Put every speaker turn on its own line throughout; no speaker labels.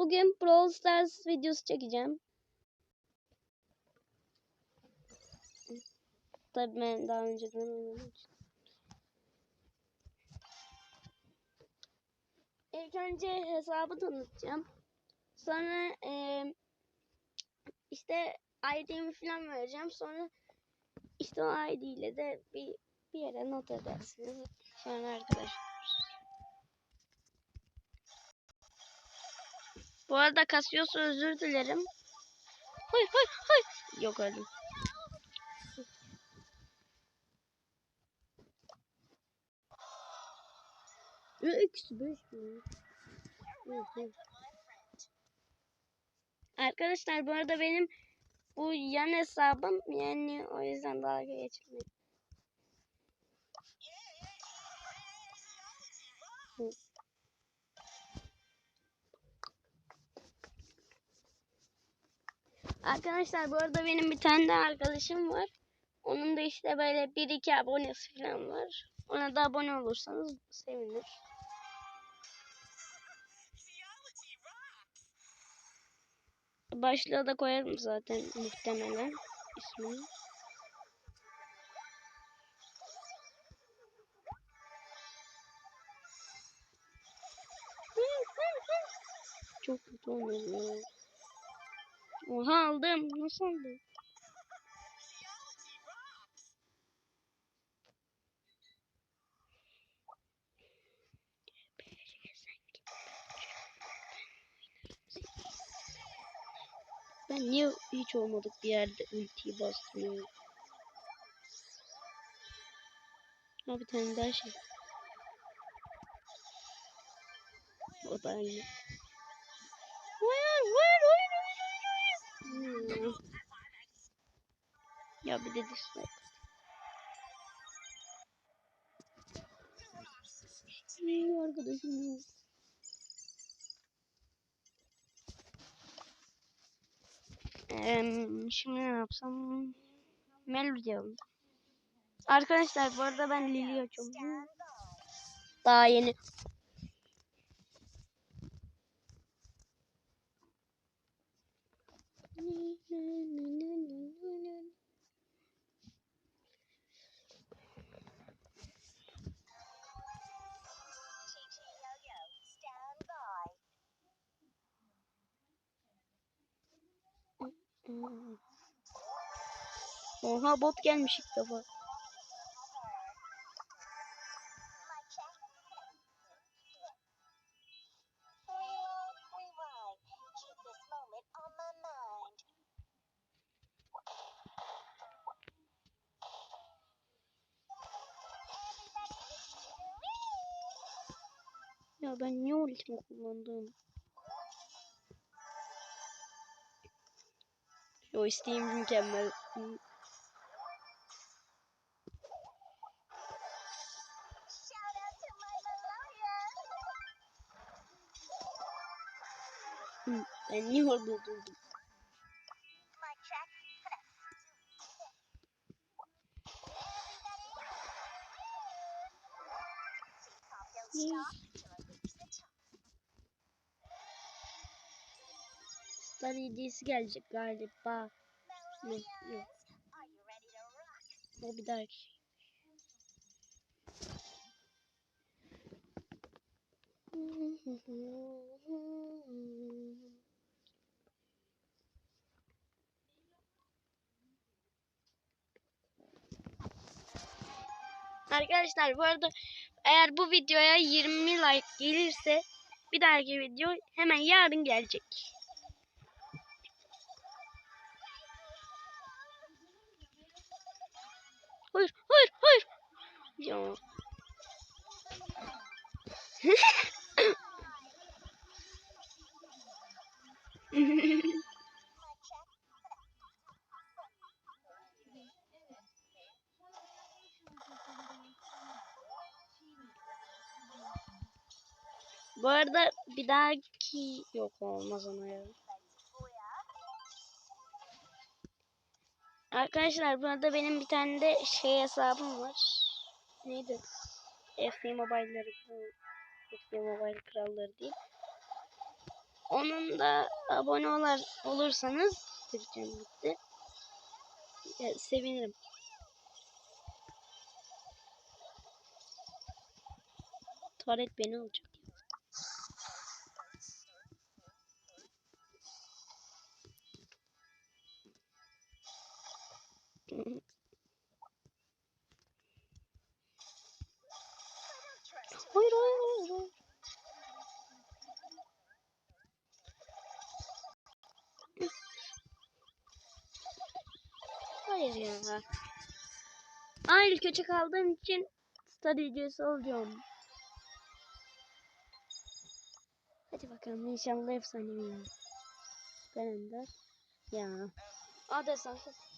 Bugün Brawl Stars videosu çekeceğim. Tabii ben daha önceden için. İlk önce hesabı tanıtacağım. Sonra eee, işte ID'mi falan vereceğim. Sonra işte o ID ile de bir bir yere not edersiniz. Sonra arkadaşlar. Bu arada kasıyorsa özür dilerim. Hay hay hay. Yok öldüm. Eksi beş mi? Arkadaşlar bu arada benim bu yan hesabım yani o yüzden dalga geçmeyin. Arkadaşlar bu arada benim bir tane de arkadaşım var. Onun da işte böyle 1-2 abonesi falan var. Ona da abone olursanız sevinir. Başlığa da koyarım zaten muhtemelen ismini. Çok kötü oynuyorum ya. Oha aldım. Nasıl aldım? Ben niye hiç olmadık bir yerde ultiyi bastırıyorum? Ha bir tane daha şey. O da aynı. Hayır, hayır. Ya bir de dislike. İyi arkadaşım. yok. Em, şimdi ne yapsam? Melody. Arkadaşlar bu arada ben Lily açıyorum. Daha yeni. Oha bot gelmiş ilk defa. Ya ben niye ultimi kullandım? Joysteğim mükemmel. Ben niye orada durdum? Yeah. Star hediyesi gelecek galiba. Yok yok. O bir dahaki şey. Arkadaşlar bu arada eğer bu videoya 20 like gelirse bir dahaki video hemen yarın gelecek. Hayır, hayır, hayır. Ya. Bu arada bir dahaki yok olmaz ona ya. Arkadaşlar bu arada benim bir tane de şey hesabım var. Neydi? FC Mobile'ları. FC Mobile kralları değil. onun da abone olar, olursanız Türkçem gitti. Ya, sevinirim. Tuvalet beni alacak. Hayır hayır hayır. hayır. Hayır ya. Aynı kötü kaldığım için stratejisi olacağım. Hadi bakalım inşallah efsane ya. Ben Ender. Ya. Aa desansız.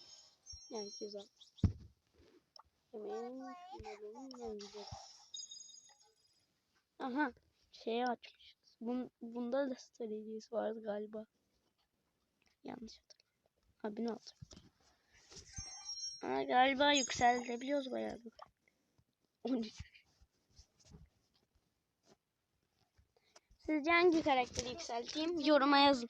Yani güzel. Hemen hemen hemen güzel. Aha. Şeyi açmış. Bun, bunda da stratejisi vardı galiba. Yanlış hatırladım. Ha bunu alacağım. Aa, galiba yükseltebiliyoruz bayağı bir. 13. Sizce hangi karakteri yükselteyim? Yoruma yazın.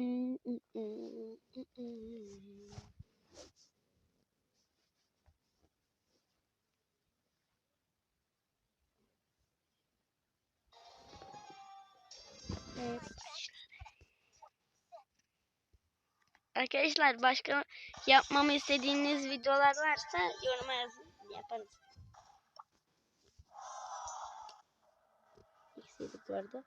Evet. Arkadaşlar başka yapmamı istediğiniz videolar varsa yoruma yazın. Yaparız. Eksiydik bu arada.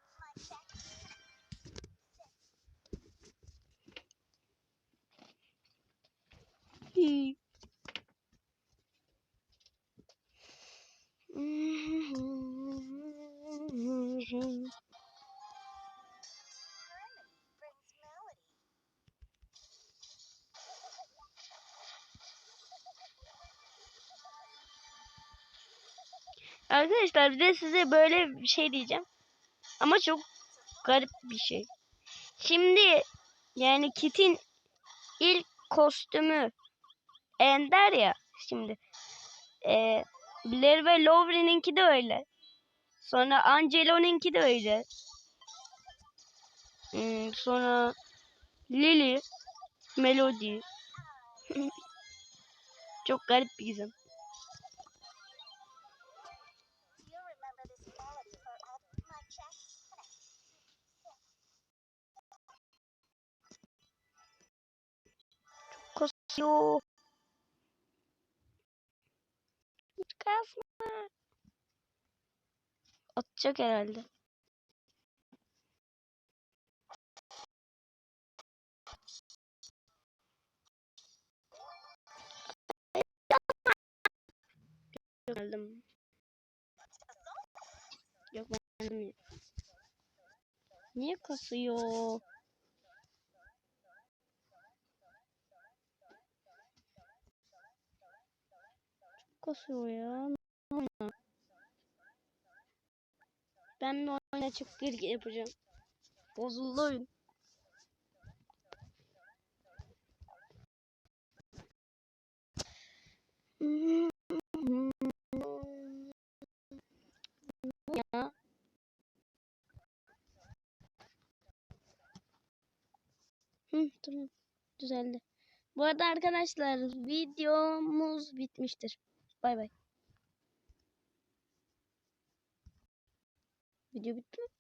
Arkadaşlar bir de size böyle bir şey diyeceğim. Ama çok garip bir şey. Şimdi yani Kit'in ilk kostümü Ender ya şimdi. E, Blair ve Lowry'ninki de öyle. Sonra Angelo'ninki de öyle. Hmm, sonra Lily, Melody. çok garip bir gizem. Kasıyor. Hiç kasma. Atacak herhalde. Geldim. Yok ben Niye kasıyor? Kasıyor ya. Oyna. Ben de oyuna çık gir yapacağım. Bozuldu oyun. Ya. Hı, tamam. Düzeldi. Bu arada arkadaşlar videomuz bitmiştir. Bay bay. Video bitti mi?